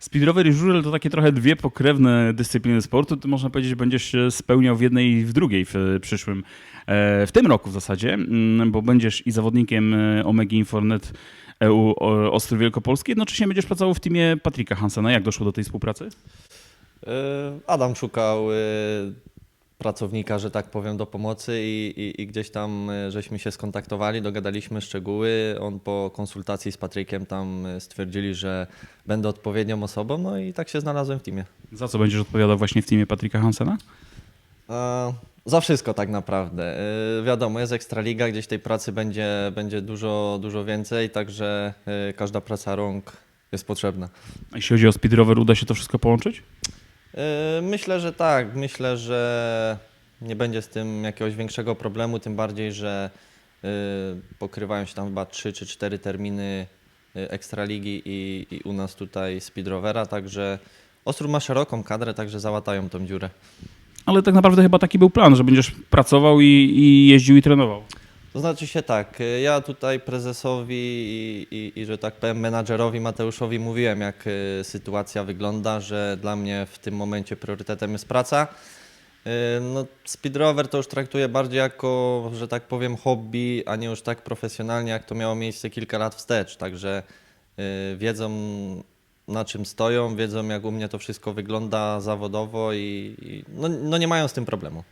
Speedrower i żużel to takie trochę dwie pokrewne dyscypliny sportu. Ty można powiedzieć, będziesz się spełniał w jednej i w drugiej w e, przyszłym, e, w tym roku w zasadzie, mm, bo będziesz i zawodnikiem e, Omegi Infornet EU o- Ostrów Wielkopolski, jednocześnie będziesz pracował w teamie Patryka Hansena. Jak doszło do tej współpracy? Adam szukał pracownika, że tak powiem, do pomocy i, i, i gdzieś tam y, żeśmy się skontaktowali, dogadaliśmy szczegóły. On po konsultacji z Patrykiem tam y, stwierdzili, że będę odpowiednią osobą, no i tak się znalazłem w teamie. Za co będziesz odpowiadał właśnie w teamie Patryka Hansena? E, Za wszystko tak naprawdę. Y, Wiadomo, jest Ekstraliga, gdzieś tej pracy będzie, będzie dużo, dużo więcej, także każda praca rąk jest potrzebna. A Jeśli chodzi o Speedrower, uda się to wszystko połączyć? Y, Myślę, że tak. Myślę, że nie będzie z tym jakiegoś większego problemu, tym bardziej, że y, pokrywają się tam chyba 3 czy 4 terminy y, Ekstraligi i, i u nas tutaj Speedrovera, także Ostrów ma szeroką kadrę, także załatają tą dziurę. Ale tak naprawdę chyba taki był plan, że będziesz pracował i, i jeździł i trenował. To znaczy się tak, y, ja tutaj prezesowi i, i, i że tak powiem menadżerowi Mateuszowi mówiłem, jak y, sytuacja wygląda, że dla mnie w tym momencie priorytetem jest praca. Y, No, speedrover to już traktuję bardziej jako, że tak powiem, hobby, a nie już tak profesjonalnie, jak to miało miejsce kilka lat wstecz. Także wiedzą na czym stoją, wiedzą jak u mnie to wszystko wygląda zawodowo i, i no, no nie mają z tym problemu.